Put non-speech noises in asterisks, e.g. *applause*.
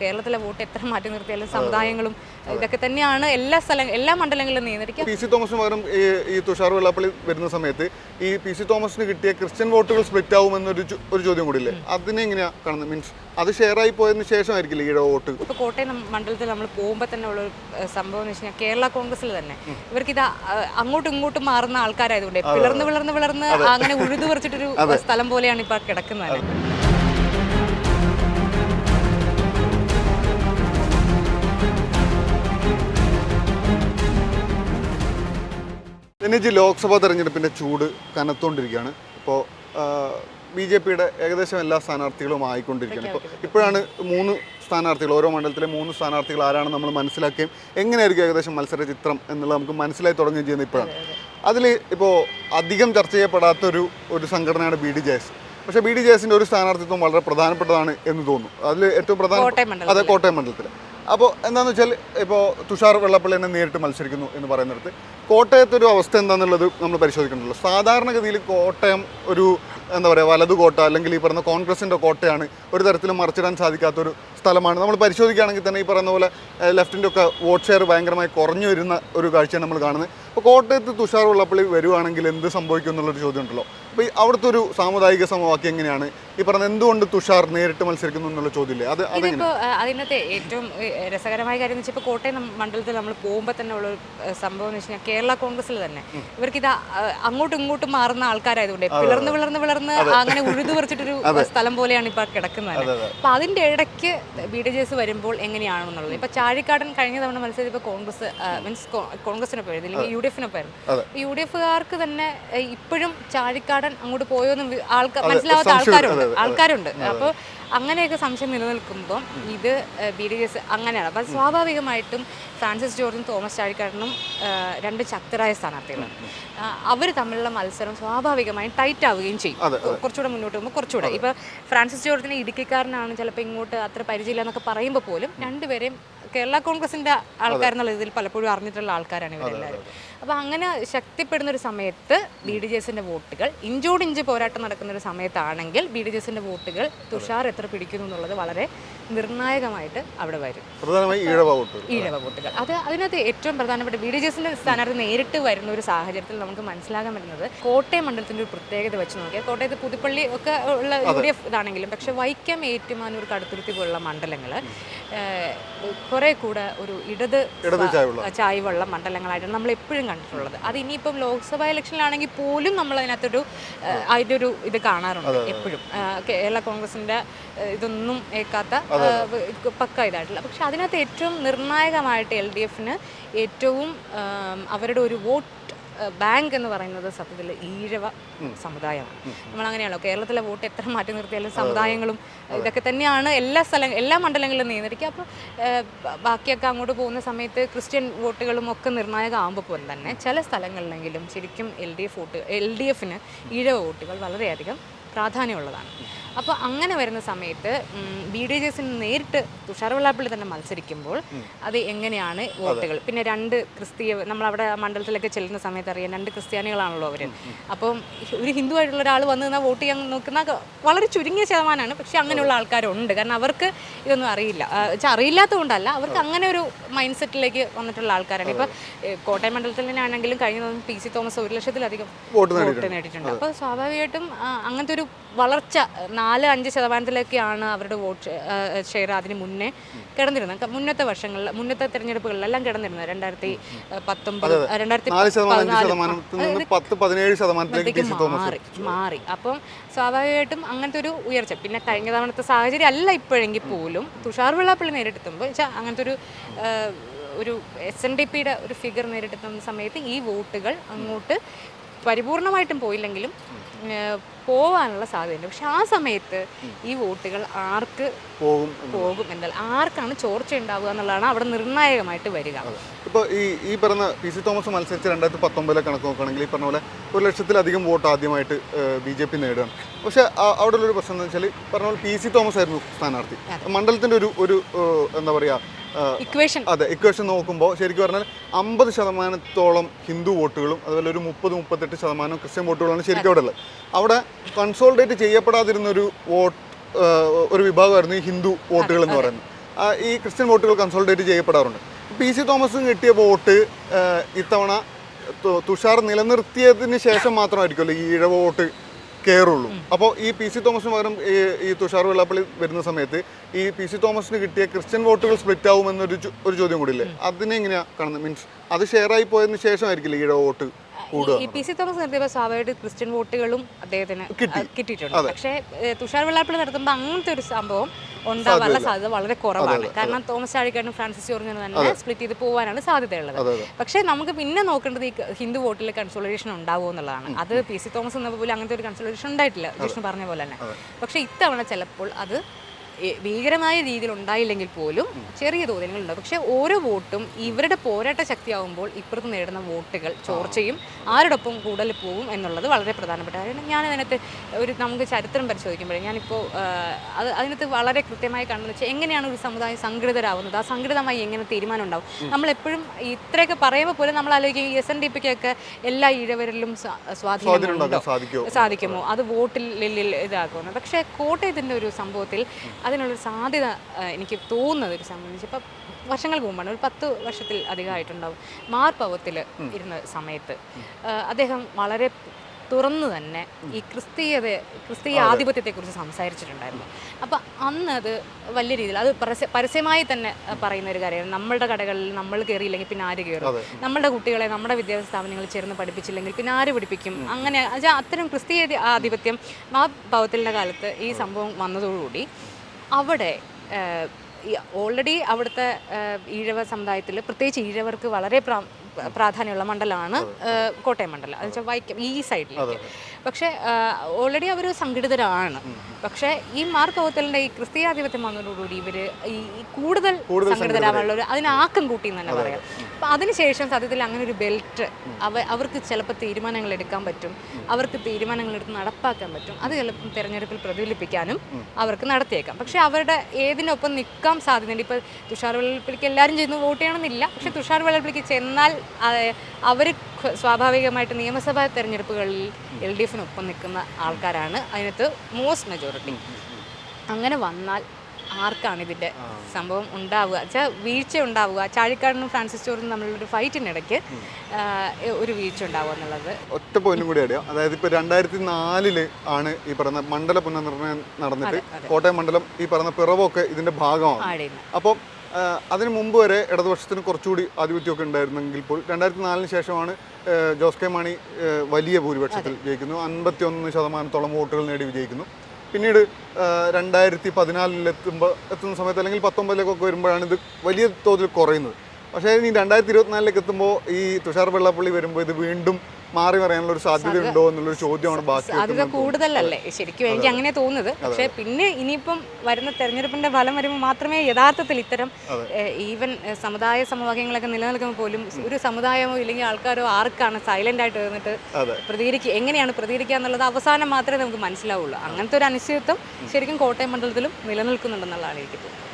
കേരളത്തിലെ വോട്ട് എത്ര മാറ്റി നിർത്തിയാലും സമുദായങ്ങളും ഇതൊക്കെ തന്നെയാണ് എല്ലാ സ്ഥലം എല്ലാ മണ്ഡലങ്ങളിലും നിയന്ത്രിക്കുക. പി സി തോമസിന് പകരം ഈ തുഷാർ വെള്ളാപ്പള്ളി വരുന്ന സമയത്ത് ഈ പി സി തോമസിന് കിട്ടിയ ക്രിസ്ത്യൻ വോട്ടുകൾ സ്പ്ലിറ്റ് ആവുമെന്നൊരു എന്നൊരു ഒരു ചോദ്യം കൂടിയില്ലേ? അതിനെ എങ്ങനെയാ കാണുന്നത്? മീൻസ് അത് ഷെയർ ആയി പോയതിന് ശേഷമായിരിക്കില്ല ഈ വോട്ട്? ഇപ്പോൾ കോട്ടയം മണ്ഡലത്തിൽ നമ്മൾ പോകുമ്പോൾ തന്നെ ഉള്ള ഒരു സംഭവം എന്ന് വെച്ചാൽ കഴിഞ്ഞാൽ കേരള കോൺഗ്രസിൽ തന്നെ. ഇവർക്ക് ഇത് അങ്ങോട്ടും ഇങ്ങോട്ടും മാറുന്ന ആൾക്കാരായതുകൊണ്ട് പിളർന്ന് പിളർന്ന് പിളർന്ന് അങ്ങനെ ഉഴുതു പറിച്ചിട്ടൊരു സ്ഥലം പോലെയാണ് ഇപ്പോൾ കിടക്കുന്നത് എനിക്ക് ലോക്സഭാ തെരഞ്ഞെടുപ്പിന്റെ ചൂട് കനത്തോണ്ടിരിക്കുകയാണ്. ഇപ്പോൾ ബി ജെ പിയുടെ ഏകദേശം എല്ലാ സ്ഥാനാർത്ഥികളും ആയിക്കൊണ്ടിരിക്കുകയാണ്. ഇപ്പോൾ ഇപ്പോഴാണ് മൂന്ന് സ്ഥാനാർത്ഥികൾ ഓരോ മണ്ഡലത്തിലെ മൂന്ന് സ്ഥാനാർത്ഥികൾ ആരാണ് നമ്മൾ മനസ്സിലാക്കുകയും എങ്ങനെയായിരിക്കും ഏകദേശം മത്സര ചിത്രം എന്നുള്ളത് നമുക്ക് മനസ്സിലായി തുടങ്ങുകയും ചെയ്യുന്നത് ഇപ്പോഴാണ്. അതിൽ ഇപ്പോൾ അധികം ചർച്ച ചെയ്യപ്പെടാത്തൊരു ഒരു സംഘടനയാണ് ബി ഡി ജെ എസ്. പക്ഷേ ബി ഡി ജെ എസിന്റെ ഒരു സ്ഥാനാർത്ഥിത്വം വളരെ പ്രധാനപ്പെട്ടതാണ് എന്ന് തോന്നുന്നു. അതിൽ ഏറ്റവും പ്രധാന അതെ കോട്ടയം മണ്ഡലത്തിൽ അപ്പോൾ എന്താണെന്ന് വെച്ചാൽ ഇപ്പോൾ തുഷാർ വെള്ളപ്പള്ളി തന്നെ നേരിട്ട് മത്സരിക്കുന്നു എന്ന് പറയുന്നിടത്ത് കോട്ടയത്തെ ഒരു അവസ്ഥ എന്താണെന്നുള്ളത് നമ്മൾ പരിശോധിക്കണമല്ലോ സാധാരണഗതിയിൽ കോട്ടയം ഒരു എന്താ പറയുക വലതു കോട്ട അല്ലെങ്കിൽ ഈ പറയുന്ന കോൺഗ്രസിന്റെ കോട്ടയാണ് ഒരു തരത്തിലും മറിച്ചിടാൻ സാധിക്കാത്തൊരു സ്ഥലമാണ്. നമ്മൾ പരിശോധിക്കുകയാണെങ്കിൽ തന്നെ ഈ പറയുന്ന പോലെ ലെഫ്റ്റിന്റെ ഒക്കെ വോട്ട് ഷെയർ ഭയങ്കരമായി കുറഞ്ഞു വരുന്ന ഒരു കാഴ്ചയാണ് നമ്മൾ കാണുന്നത്. അപ്പോൾ കോട്ടയത്ത് തുഷാർ വെള്ളപ്പള്ളി വരുവാണെങ്കിൽ എന്ത് സംഭവിക്കും എന്നുള്ളൊരു ചോദ്യം ഉണ്ടല്ലോ. അപ്പോൾ ഈ അവിടുത്തെ ഒരു സാമുദായിക സമവാക്യം എങ്ങനെയാണ്? ഈ പറഞ്ഞ എന്തുകൊണ്ട് തുഷാർ നേരിട്ട് മത്സരിക്കുന്നു എന്നുള്ള ചോദ്യമില്ലേ? അത് അതിപ്പോ അതിനകത്തെ ഏറ്റവും രസകരമായ കാര്യം എന്ന് വെച്ചാൽ ഇപ്പോൾ കോട്ടയം മണ്ഡലത്തിൽ നമ്മൾ പോകുമ്പോൾ തന്നെ ഉള്ള ഒരു സംഭവം എന്ന് വെച്ചാൽ കേരള കോൺഗ്രസിൽ തന്നെ. ഇവർക്ക് ഇത് അങ്ങോട്ടും ഇങ്ങോട്ടും മാറുന്ന ആൾക്കാരായതുകൊണ്ട് പിളർന്ന് പിളർന്ന് പിളർന്ന് അങ്ങനെ ഉഴുതു പറിച്ചിട്ടൊരു *laughs* സ്ഥലം പോലെയാണ് ഇപ്പൊ കിടക്കുന്നത്. അപ്പൊ അതിന്റെ ഇടയ്ക്ക് ബി ഡി ജെ എസ് വരുമ്പോൾ എങ്ങനെയാണെന്നുള്ളത്. ഇപ്പൊ ചാഴിക്കാടൻ കഴിഞ്ഞ തവണ മത്സരിച്ചപ്പോൾ കോൺഗ്രസ് മീൻസ് കോൺഗ്രസിനൊപ്പം ആയിരുന്നു അല്ലെങ്കിൽ യു ഡി എഫിനൊപ്പം ആയിരുന്നു. യു ഡി എഫുകാർക്ക് തന്നെ ഇപ്പോഴും ചാഴിക്കാടൻ അങ്ങോട്ട് പോയോ എന്ന് ആൾക്കാർ മനസ്സിലാവാത്ത ആൾക്കാരുണ്ട്. ആൾക്കാരുണ്ട്. അപ്പോൾ അങ്ങനെയൊക്കെ സംശയം നിലനിൽക്കുമ്പോൾ ഇത് ബി ഡി എസ് അങ്ങനെയാണ്. അപ്പം സ്വാഭാവികമായിട്ടും ഫ്രാൻസിസ് ജോർജും തോമസ് ചാഴിക്കാരനും രണ്ട് ശക്തരായ സ്ഥാനാർത്ഥികളാണ് അവർ തമ്മിലുള്ള മത്സരം സ്വാഭാവികമായും ടൈറ്റ് ആവുകയും ചെയ്യും. കുറച്ചുകൂടെ മുന്നോട്ട് പോകുമ്പോൾ കുറച്ചുകൂടെ. ഇപ്പോൾ ഫ്രാൻസിസ് ജോർജിന് ഇടുക്കിക്കാരനാണ് ചിലപ്പോൾ ഇങ്ങോട്ട് അത്ര പരിചയമില്ല എന്നൊക്കെ പറയുമ്പോൾ പോലും രണ്ടുപേരെയും കേരള കോൺഗ്രസിന്റെ ആൾക്കാരെന്നുള്ള ഇതിൽ പലപ്പോഴും അറിഞ്ഞിട്ടുള്ള ആൾക്കാരാണ് ഇവരെല്ലാവരും. അപ്പോൾ അങ്ങനെ ശക്തിപ്പെടുന്ന ഒരു സമയത്ത് ബി ഡി ജെ എസിന്റെ വോട്ടുകൾ ഇഞ്ചോടിഞ്ച് പോരാട്ടം നടക്കുന്ന ഒരു സമയത്താണെങ്കിൽ ബി ഡി ജെ എസിന്റെ വോട്ടുകൾ തുഷാർ എത്ര പിടിക്കുന്നു എന്നുള്ളത് വളരെ നിർണായകമായിട്ട് അവിടെ വരും. പ്രധാനമായി ഈഴവ വോട്ടുകൾ. ഈഴവ വോട്ടുകൾ. അത് അതിനകത്ത് ഏറ്റവും പ്രധാനപ്പെട്ട ബി ഡി ജെ എസിന്റെ സ്ഥാനാർത്ഥി നേരിട്ട് വരുന്ന ഒരു സാഹചര്യത്തിൽ നമുക്ക് മനസ്സിലാകാൻ പറ്റുന്നത് കോട്ടയം മണ്ഡലത്തിന്റെ ഒരു പ്രത്യേകത വെച്ച് നോക്കിയാൽ കോട്ടയത്ത് പുതുപ്പള്ളി ഒക്കെ ഉള്ള യു ഡി എഫ് ഇതാണെങ്കിലും പക്ഷെ വൈക്കം ഏറ്റുമാനൂർ കടുത്തുരുത്തി പോലുള്ള മണ്ഡലങ്ങൾ കുറേ കൂടെ ഒരു ഇടത്. ചായ്വുള്ള. മണ്ഡലങ്ങളായിട്ടാണ് നമ്മൾ എപ്പോഴും കണ്ടിട്ടുള്ളത്. അത് ഇനിയിപ്പം ലോക്സഭാ ഇലക്ഷനിലാണെങ്കിൽ പോലും നമ്മൾ അതിനകത്തൊരു അതിന്റെ ഒരു ഇത് കാണാറുണ്ട്. എപ്പോഴും കേരള കോൺഗ്രസിന്റെ ഇതൊന്നും ഏക്കാത്ത പക്ക ഇതായിട്ടുള്ള. പക്ഷെ അതിനകത്ത് ഏറ്റവും നിർണായകമായിട്ട് എൽ ഡി എഫിന് ഏറ്റവും അവരുടെ ഒരു വോട്ട് ബാങ്ക് എന്ന് പറയുന്നത് സത്യത്തിൽ ഈഴവ സമുദായമാണ്. നമ്മൾ അങ്ങനെയാണല്ലോ കേരളത്തിലെ വോട്ട് എത്ര മാറ്റി നിർത്തിയാലും സമുദായങ്ങളും ഇതൊക്കെ തന്നെയാണ് എല്ലാ സ്ഥലം എല്ലാ മണ്ഡലങ്ങളിലും നിയന്ത്രിക്കുക. അപ്പോൾ ബാക്കിയൊക്കെ അങ്ങോട്ട് പോകുന്ന സമയത്ത് ക്രിസ്ത്യൻ വോട്ടുകളും ഒക്കെ നിർണായകമാകുമ്പോൾ പോലും തന്നെ ചില സ്ഥലങ്ങളിലെങ്കിലും ശരിക്കും L D F vote L D എഫിന് ഈഴവ വോട്ടുകൾ വളരെയധികം പ്രാധാന്യമുള്ളതാണ്. അപ്പോൾ അങ്ങനെ വരുന്ന സമയത്ത് ബി ഡി ജെ എസിന് നേരിട്ട് തുഷാർ വെള്ളാപ്പള്ളി തന്നെ മത്സരിക്കുമ്പോൾ അത് എങ്ങനെയാണ് വോട്ടുകൾ? പിന്നെ രണ്ട് ക്രിസ്തീയ നമ്മളവിടെ മണ്ഡലത്തിലൊക്കെ ചെല്ലുന്ന സമയത്ത് അറിയാം രണ്ട് ക്രിസ്ത്യാനികളാണല്ലോ അവർ അപ്പം ഒരു ഹിന്ദു ആയിട്ടുള്ള ഒരാൾ വന്ന് നിന്നാൽ വോട്ട് ചെയ്യാൻ നോക്കുന്ന വളരെ ചുരുങ്ങിയ ശതമാനമാണ് പക്ഷേ അങ്ങനെയുള്ള ആൾക്കാരുണ്ട്. കാരണം അവർക്ക് ഇതൊന്നും അറിയില്ല. വെച്ചാൽ അറിയില്ലാത്തതുകൊണ്ടല്ല അവർക്ക് അങ്ങനെ ഒരു മൈൻഡ് സെറ്റിലേക്ക് വന്നിട്ടുള്ള ആൾക്കാരാണ്. ഇപ്പോൾ കോട്ടയം മണ്ഡലത്തിൽ തന്നെയാണെങ്കിലും കഴിഞ്ഞ ദിവസം പി സി തോമസ് ഒരു ലക്ഷത്തിലധികം വോട്ട് നേടിയിട്ടുണ്ട്. അപ്പോൾ സ്വാഭാവികമായിട്ടും അങ്ങനത്തെ ഒരു വളർച്ച നാല് അഞ്ച് ശതമാനത്തിലേക്കാണ് അവരുടെ വോട്ട് ഷെയർ അതിന് മുന്നേ കിടന്നിരുന്നത്. മുന്നത്തെ വർഷങ്ങളിൽ മുന്നത്തെ തെരഞ്ഞെടുപ്പുകളിലെല്ലാം കിടന്നിരുന്നത്. രണ്ടായിരത്തി പത്തൊമ്പത് രണ്ടായിരത്തി മാറി മാറി. അപ്പം സ്വാഭാവികമായിട്ടും അങ്ങനത്തെ ഒരു ഉയർച്ച. പിന്നെ കഴിഞ്ഞ തവണത്തെ സാഹചര്യം അല്ല ഇപ്പോഴെങ്കിൽ പോലും. തുഷാർ വെള്ളാപ്പള്ളി നേരിട്ടെത്തുമ്പോൾ അങ്ങനത്തെ ഒരു ഒരു എസ് എൻ ഡി പിയുടെ ഒരു ഫിഗർ നേരിട്ടെത്തുന്ന സമയത്ത് ഈ വോട്ടുകൾ അങ്ങോട്ട് പരിപൂർണമായിട്ടും പോയില്ലെങ്കിലും പോവാനുള്ള സാധ്യതയുണ്ട്. പക്ഷെ ആ സമയത്ത് ഈ വോട്ടുകൾ ആർക്ക് പോകും പോകും എന്നാൽ ആർക്കാണ് ചോർച്ച ഉണ്ടാവുക എന്നുള്ളതാണ് അവിടെ നിർണായകമായിട്ട് വരിക. ഇപ്പോൾ ഈ ഈ പറഞ്ഞ പി സി തോമസ് മത്സരിച്ച രണ്ടായിരത്തി പത്തൊമ്പതിലെ കണക്ക് നോക്കുകയാണെങ്കിൽ ഈ പറഞ്ഞ പോലെ ഒരു ലക്ഷത്തിലധികം വോട്ട് ആദ്യമായിട്ട് ബി ജെ പി നേടുകയാണ്. പക്ഷേ ആ- അവിടെ ഉള്ളൊരു പ്രശ്നം എന്താ വെച്ചാൽ പറഞ്ഞ പോലെ പി സി തോമസ് ആയിരുന്നു സ്ഥാനാർത്ഥി. മണ്ഡലത്തിന്റെ ഒരു ഒരു എന്താ പറയുക ഇക്വേഷൻ അതെ ഇക്വേഷൻ നോക്കുമ്പോൾ ശരിക്കും പറഞ്ഞാൽ അമ്പത് ശതമാനത്തോളം ഹിന്ദു വോട്ടുകളും അതുപോലെ ഒരു മുപ്പത് മുപ്പത്തെട്ട് ശതമാനം ക്രിസ്ത്യൻ വോട്ടുകളാണ് ശരിക്കും അവിടെ ഉള്ളത്. അവിടെ കൺസോൾഡേറ്റ് ചെയ്യപ്പെടാതിരുന്ന ഒരു വോട്ട് ഒരു വിഭാഗമായിരുന്നു ഈ ഹിന്ദു വോട്ടുകൾ എന്ന് പറയുന്നത്. ഈ ക്രിസ്ത്യൻ വോട്ടുകൾ കൺസോൾഡേറ്റ് ചെയ്യപ്പെടാറുണ്ട്. പി സി തോമസ് കിട്ടിയ വോട്ട് ഇത്തവണ തുഷാർ നിലനിർത്തിയതിന് ശേഷം മാത്രമായിരിക്കുമല്ലോ ഈ ഇഴവ വോട്ട് കയറുള്ളൂ. അപ്പോൾ ഈ പി സി തോമസിന് പകരം ഈ ഈ തുഷാർ വെള്ളാപ്പള്ളി വരുന്ന സമയത്ത് ഈ പി സി തോമസിന് കിട്ടിയ ക്രിസ്ത്യൻ വോട്ടുകൾ സ്പ്ലിറ്റ് ആവുമെന്നൊരു ഒരു ചോദ്യം കൂടി ഇല്ലേ അതിനെ എങ്ങനെയാ കാണുന്നത്? മീൻസ് അത് ഷെയർ ആയി പോയതിന് ശേഷമായിരിക്കില്ലേ ഈഴവ വോട്ട് കൂടുക പി സി തോമസ് നിർത്തിയപ്പോൾ സ്വാഭാവികമായിട്ട് ക്രിസ്ത്യൻ വോട്ടുകളും അദ്ദേഹത്തിന് കിട്ടിയിട്ടുണ്ട്. പക്ഷേ തുഷാർ വെള്ളാപ്പള്ളി നടത്തുമ്പോൾ അങ്ങനത്തെ ഒരു സംഭവം ഉണ്ടാവാനുള്ള സാധ്യത വളരെ കുറവാണ്. കാരണം തോമസ് ചാഴിക്കാരനും ഫ്രാൻസിസ് ജോർജിനും തന്നെ സ്പ്ലിറ്റ് ചെയ്ത് പോകാനാണ് സാധ്യതയുള്ളത്. പക്ഷേ നമുക്ക് പിന്നെ നോക്കേണ്ടത് ഈ ഹിന്ദു വോട്ടിൽ കൺസോളിഡേഷൻ ഉണ്ടാവുമോ എന്നുള്ളതാണ്. അത് പി സി തോമസ് എന്ന പോലെ അങ്ങനത്തെ ഒരു കൺസോളിഡേഷൻ ഉണ്ടായിട്ടില്ല. ജിഷ്ണു പറഞ്ഞ പോലെ തന്നെ. പക്ഷേ ഇത്തവണ ചിലപ്പോൾ അത് ഭീകരമായ രീതിയിൽ ഉണ്ടായില്ലെങ്കിൽ പോലും ചെറിയ തോതിലുണ്ടാവും പക്ഷെ ഓരോ വോട്ടും ഇവരുടെ പോരാട്ട ശക്തിയാവുമ്പോൾ ഇപ്പുറത്ത് നേടുന്ന വോട്ടുകൾ ചോർച്ചയും ആരോടൊപ്പം കൂടുതൽ പോകും എന്നുള്ളത് വളരെ പ്രധാനപ്പെട്ട കാര്യം. ഞാൻ അതിനകത്ത് ഒരു നമുക്ക് ചരിത്രം പരിശോധിക്കുമ്പോഴേ ഞാനിപ്പോൾ അത് അതിനകത്ത് വളരെ കൃത്യമായി കാണുന്നത് വെച്ചാൽ എങ്ങനെയാണ് ഒരു സമുദായം സംഘടിതരാവുന്നത്? ആ സംഘടിതമായി എങ്ങനെ തീരുമാനം ഉണ്ടാവും? നമ്മളെപ്പോഴും ഇത്രയൊക്കെ പറയുമ്പോൾ പോലും നമ്മൾ ആലോചിക്കും എസ് എൻ ഡി പിക്കൊക്കെ എല്ലാ ഇഴവരിലും സ്വാ- സ്വാധീനം സാധിക്കുമോ? അത് വോട്ടിൽ ഇതാക്കുന്നു പക്ഷേ കോട്ടയത്തിന്റെ ഒരു സംഭവത്തിൽ അതിനുള്ളൊരു സാധ്യത എനിക്ക് തോന്നുന്നത് ഒരു സംബന്ധിച്ച്. ഇപ്പം വർഷങ്ങൾക്ക് മുമ്പാണ് ഒരു പത്ത് വർഷത്തിൽ അധികമായിട്ടുണ്ടാവും മാർപ്പവത്തിൽ ഇരുന്ന സമയത്ത്. അദ്ദേഹം വളരെ തുറന്നു തന്നെ ഈ ക്രിസ്തീയത ക്രിസ്തീയ ആധിപത്യത്തെക്കുറിച്ച് സംസാരിച്ചിട്ടുണ്ടായിരുന്നു. അപ്പം അന്ന് അത് വലിയ രീതിയിൽ അത് പരസ്യ പരസ്യമായി തന്നെ പറയുന്ന ഒരു കാര്യമാണ്. നമ്മളുടെ കടകളിൽ നമ്മൾ കയറിയില്ലെങ്കിൽ പിന്നെ ആര് കയറും? നമ്മളുടെ നമ്മുടെ കുട്ടികളെ നമ്മുടെ വിദ്യാഭ്യാസ സ്ഥാപനങ്ങളിൽ ചേർന്ന് പഠിപ്പിച്ചില്ലെങ്കിൽ പിന്നെ ആര് പഠിപ്പിക്കും? അങ്ങനെ അത്തരം ക്രിസ്തീയ ആധിപത്യം ആ പൗത്തലിന്റെ കാലത്ത് ഈ സംഭവം വന്നതോടുകൂടി അവിടെ ഓൾറെഡി അവിടുത്തെ ഈഴവ സമുദായത്തിൽ പ്രത്യേകിച്ച് ഈഴവർക്ക് വളരെ പ്രാ പ്രാധാന്യമുള്ള മണ്ഡലമാണ് കോട്ടയം മണ്ഡലം. എന്ന് വെച്ചാൽ വൈക്കം ഈ സൈഡിലേക്ക് പക്ഷേ ഓൾറെഡി അവർ സംഘടിതരാണ്. പക്ഷേ ഈ മാർ പൗത്തലിന്റെ ഈ ക്രിസ്തീയാധിപത്യം വന്നതോടുകൂടി ഇവർ ഈ കൂടുതൽ സംഘടിതരാകാനുള്ള സംഘടിതരാവാനുള്ള ഒരു അതിന് ആക്കം കൂട്ടി എന്ന് തന്നെ പറയാം അപ്പം അതിനുശേഷം സത്യത്തിൽ അങ്ങനെ ഒരു ബെൽറ്റ് അവ അവർക്ക് ചിലപ്പോൾ തീരുമാനങ്ങൾ എടുക്കാൻ പറ്റും. അവർക്ക് തീരുമാനങ്ങൾ എടുത്ത് നടപ്പാക്കാൻ പറ്റും. അത് ചിലപ്പം തിരഞ്ഞെടുപ്പിൽ പ്രതിഫലിപ്പിക്കാനും അവർക്ക് നടത്തിയേക്കാം. പക്ഷേ അവരുടെ ഏതിനൊപ്പം നിൽക്കാൻ സാധ്യതയുണ്ട്? ഇപ്പോൾ തുഷാർ വെള്ളപ്പിളിക്ക് എല്ലാവരും ചെയ്യുന്നു വോട്ട് ചെയ്യണമെന്നില്ല. പക്ഷേ തുഷാർ വെള്ളപ്പിളിക്ക് ചെന്നാൽ അവർ സ്വാഭാവികമായിട്ട് നിയമസഭാ തെരഞ്ഞെടുപ്പുകളിൽ എൽ ഡി എഫിനൊപ്പം നിൽക്കുന്ന ആൾക്കാരാണ്. അതിനകത്ത് മോസ്റ്റ് മെജോറിറ്റി. അങ്ങനെ വന്നാൽ ആർക്കാണ് ഇതിന്റെ സംഭവം ഉണ്ടാവുക. വെച്ചാൽ വീഴ്ച ഉണ്ടാവുക. ചാഴിക്കാടിനും ഫ്രാൻസിസ് ചോറിനും തമ്മിലുള്ളൊരു ഫൈറ്റിനിടയ്ക്ക് ഒരു വീഴ്ച ഉണ്ടാവുക എന്നുള്ളത്. ഒറ്റ പോയിന്റും കൂടി അറിയാം അതായത് ഇപ്പോൾ രണ്ടായിരത്തി നാലിൽ ആണ് ഈ പറഞ്ഞ മണ്ഡല പുനർനിർണയം നടന്നിട്ട് കോട്ടയം മണ്ഡലം ഈ പറഞ്ഞ പിറവൊക്കെ ഇതിന്റെ ഭാഗമാണ്. അപ്പോൾ അതിന് മുമ്പ് വരെ ഇടതുപക്ഷത്തിന് കുറച്ചുകൂടി ആധിപത്യമൊക്കെ ഉണ്ടായിരുന്നെങ്കിൽ പോൽ രണ്ടായിരത്തി നാലിന് ശേഷമാണ് ജോസ് കെ മാണി വലിയ ഭൂരിപക്ഷത്തിൽ ജയിക്കുന്നു. അൻപത്തി ഒന്ന് ശതമാനത്തോളം വോട്ടുകൾ നേടി വിജയിക്കുന്നു. പിന്നീട് രണ്ടായിരത്തി പതിനാലിലെത്തുമ്പോൾ എത്തുന്ന സമയത്ത് അല്ലെങ്കിൽ പത്തൊമ്പതിലേക്കൊക്കെ വരുമ്പോഴാണ് ഇത് വലിയ തോതിൽ കുറയുന്നത്. പക്ഷേ ഇനി രണ്ടായിരത്തി ഇരുപത്തിനാലിലേക്ക് എത്തുമ്പോൾ ഈ തുഷാർ വെള്ളപ്പള്ളി വരുമ്പോൾ ഇത് വീണ്ടും മാറി പറയാനുള്ള ഒരു സാധ്യത ഉണ്ടോ എന്നുള്ളൊരു ചോദ്യമാണ് ബാക്കി സാധ്യത. കൂടുതലല്ലേ? ശരിക്കും എനിക്ക് അങ്ങനെ തോന്നുന്നത്. പക്ഷേ പിന്നെ ഇനിയിപ്പം വരുന്ന തെരഞ്ഞെടുപ്പിന്റെ ഫലം വരുമ്പോൾ മാത്രമേ യഥാർത്ഥത്തിൽ ഇത്തരം ഈവൻ സമുദായ സമവാക്യങ്ങളൊക്കെ നിലനിൽക്കുമ്പോൾ പോലും ഒരു സമുദായമോ ഇല്ലെങ്കിൽ ആൾക്കാരോ ആർക്കാണ് സൈലന്റ് ആയിട്ട് വന്നിട്ട് പ്രതികരിക്കുക എങ്ങനെയാണ് പ്രതികരിക്കുക എന്നുള്ളത് അവസാനം മാത്രമേ നമുക്ക് മനസ്സിലാവുള്ളൂ. അങ്ങനത്തെ ഒരു അനിശ്ചിതത്വം ശരിക്കും കോട്ടയം മണ്ഡലത്തിലും നിലനിൽക്കുന്നുണ്ടെന്നുള്ളതാണ് എനിക്ക് തോന്നുന്നത്.